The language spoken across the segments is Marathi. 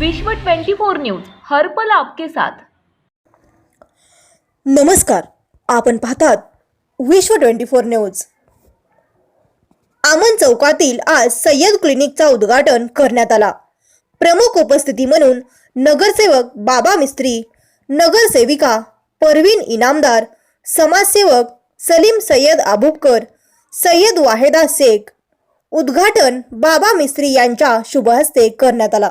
विश्व 24 न्यूज हर्पल आपके साथ. नमस्कार आपण पाहतात विश्व ट्वेंटी फोर न्यूज. आमन चौकातील आज सय्यद क्लिनिकचा उद्घाटन करण्यात आला. प्रमुख उपस्थिती म्हणून नगरसेवक बाबा मिस्त्री नगरसेविका परवीन इनामदार समाजसेवक सलीम सय्यद आबुबकर सय्यद वाहेदा शेख. उद्घाटन बाबा मिस्त्री यांच्या शुभहस्ते करण्यात आला.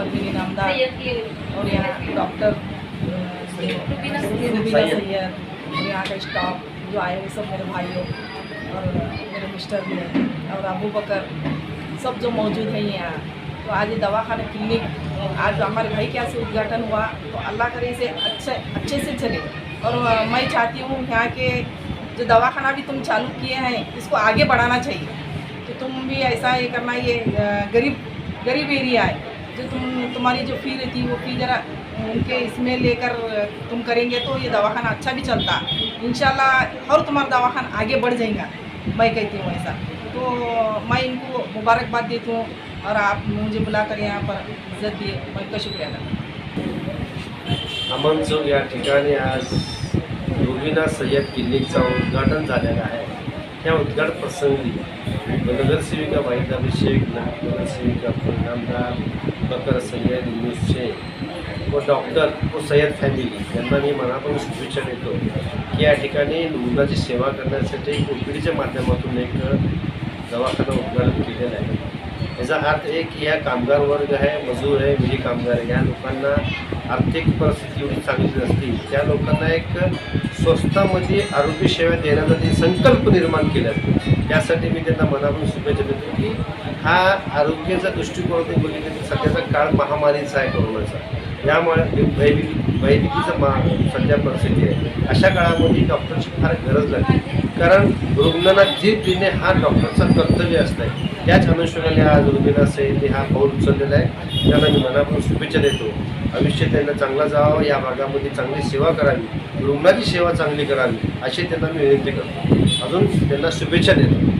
परवीन इनामदार और यहाँ डॉक्टर रुबीना सैयद। और यहाँ का स्टाफ जो आए हुए सब मेरे भाई लोग और मेरे मिस्टर भी हैं और अबू बकर सब जो मौजूद हैं यहाँ। तो आज ये दवाखाना क्लिनिक आज हमारे भाई के यहाँ से उद्घाटन हुआ तो अल्लाह करे इसे अच्छे अच्छे से चले। और मैं चाहती हूँ यहाँ के जो दवाखाना भी तुम चालू किए हैं इसको आगे बढ़ाना चाहिए। तो तुम भी ऐसा ये करना ये गरीब गरीब एरिया है। जो तुम तुम्हारी जो फ़ी रहती है वो फ़ी ज़रा उनके इसमें लेकर तुम करेंगे तो ये दवाखाना अच्छा भी चलता। इंशाल्लाह और तुम्हारा दवाखाना आगे बढ़ जाएगा। मैं कहती हूँ ऐसा। तो मैं इनको मुबारकबाद देती हूँ और आप मुझे बुलाकर यहाँ पर इज्जत दिए। मैं इनका शुक्रिया करता अमन चौक या ठिकाणी आज योगीनाथ सय्यद क्लिनिकचं उद्घाटन झालेलं आहे. ह्या उद्घाट प्रसंगी नगरसेविका वाहिद अभिषेक नगरसेविका परिणामदार बकर सय्यद युनुस शेख व डॉक्टर व सय्यद फॅमिली यांना मी मनापासून शुभेच्छा देतो की या ठिकाणी रुग्णाची सेवा करण्यासाठी एक माध्यमातून एक दवाखाना उद्घाटन केलेलं आहे. याचा अर्थ एक की या कामगार वर्ग आहे मजूर आहे विधी कामगार आहे. या लोकांना आर्थिक परिस्थिती एवढी चांगली नसती. त्या लोकांना एक स्वस्तामध्ये आरोग्य सेवा देण्याचा संकल्प निर्माण केला त्यासाठी मी त्यांना मनापासून शुभेच्छा देतो की हा आरोग्याचा दृष्टिकोनातून बघितलं तर सध्याचा काळ महामारीचा आहे कोरोनाचा. यामुळे वैदिक वैदिकीचं मा सध्या परिस्थिती आहे. अशा काळामध्ये डॉक्टरची फार गरज लागते. कारण रुग्णाला जीव देणे हा डॉक्टरचं कर्तव्य असतं आहे त्याच अनुषंगाने आज रुग्ण असेल हा पाऊल उचललेला आहे. त्यांना मी मनापासून शुभेच्छा देतो. आयुष्य त्यांना चांगला जावं या भागामध्ये चांगली सेवा करावी. रुग्णाची सेवा चांगली करावी अशी त्यांना मी विनंती करतो. अजून त्यांना शुभेच्छा देतो.